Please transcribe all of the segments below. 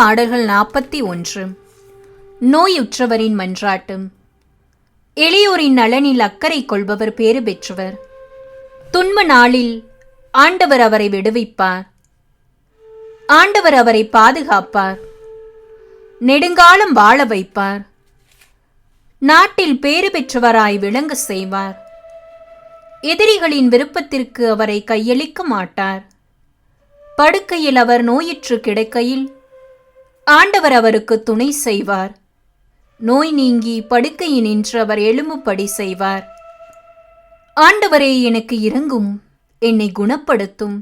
பாடல்கள் நாற்பத்தி ஒன்று. நோயுற்றவரின் மன்றாட்டம் எளியோரின் நலனில் அக்கறை கொள்பவர் பேறு பெற்றவர். துன்ப நாளில் ஆண்டவர் அவரை விடுவிப்பார். ஆண்டவர் அவரை பாதுகாப்பார். நெடுங்காலம் வாழ வைப்பார். நாட்டில் பேறு பெற்றவராய் விளங்க செய்வார். எதிரிகளின் விருப்பத்திற்கு அவரை கையளிக்க மாட்டார். படுக்கையில் அவர் நோயுற்று கிடக்கையில் ஆண்டவர் அவருக்கு துணை செய்வார். நோய் நீங்கி படுக்கையில் நின்று அவர் எழும்புப்படி செய்வார். ஆண்டவரே எனக்கு இறங்கும் என்னை குணப்படுத்தும்.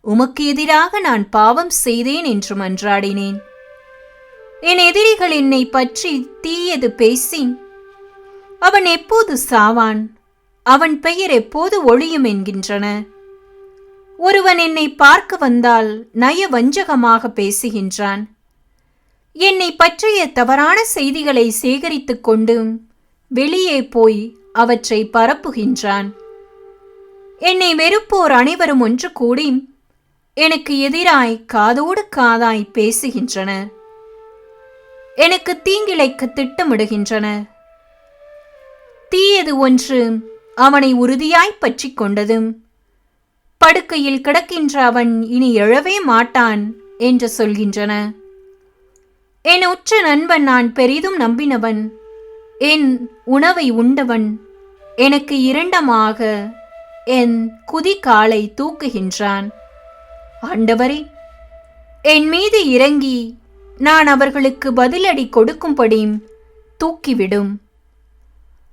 உமக்கு எதிராக நான் பாவம் செய்தேன் என்று மன்றாடினேன் என் எதிரிகள் என்னை பற்றி தீயது பேசி அவன் எப்போது சாவான்? அவன் பெயர் எப்போது ஒழியும் என்கின்றன? ஒருவன் என்னை பார்க்க வந்தால் நய வஞ்சகமாக பேசுகின்றான். என்னை பற்றிய தவறான செய்திகளை சேகரித்துக் கொண்டு வெளியே போய் அவற்றை பரப்புகின்றான். என்னை வெறுப்போர் அனைவரும் ஒன்று கூடி எனக்கு எதிராய் காதோடு காதாய் பேசுகின்றனர். எனக்கு தீங்கிழைக்க திட்டமிடுகின்றனர் தீயது ஒன்று அவனை உறுதியாய் பற்றி கொண்டதும் படுக்கையில் கிடக்கின்ற அவன் இனி எழவே மாட்டான் என்று சொல்கின்றன. என் உற்ற நண்பன் நான் பெரிதும் நம்பினவன். என் உணவை உண்டவன். எனக்கு இரண்டமாக என் குதிகாலை தூக்குகின்றான். ஆண்டவரே என் மீது இறங்கி நான் அவர்களுக்கு பதிலடி கொடுக்கும்படி தூக்கிவிடும்.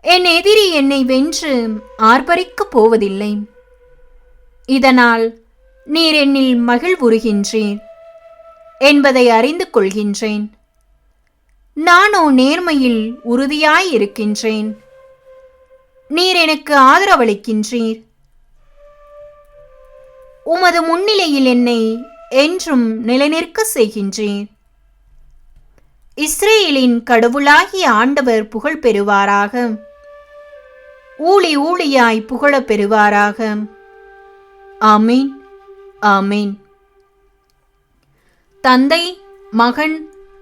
என் எதிரி என்னை வென்று ஆர்ப்பரிக்கப் போவதில்லை. இதனால் நீர் என்னில் மகிழ்வுறுகின்றீர் என்பதை அறிந்து கொள்கின்றேன். நானோ நேர்மையில் உறுதியாய் இருக்கின்றேன் நீர் எனக்கு ஆதரவளிக்கின்றீர். உமது முன்னிலையில் என்னை என்றும் நிலைநிற்க செய்கின்றீர். இஸ்ரேலின் கடவுளாகிய ஆண்டவர் புகழ் பெறுவாராக. ஊழி ஊழியாய் புகழப் பெறுவாராக. ஆமீன் ஆமீன். தந்தை மகன்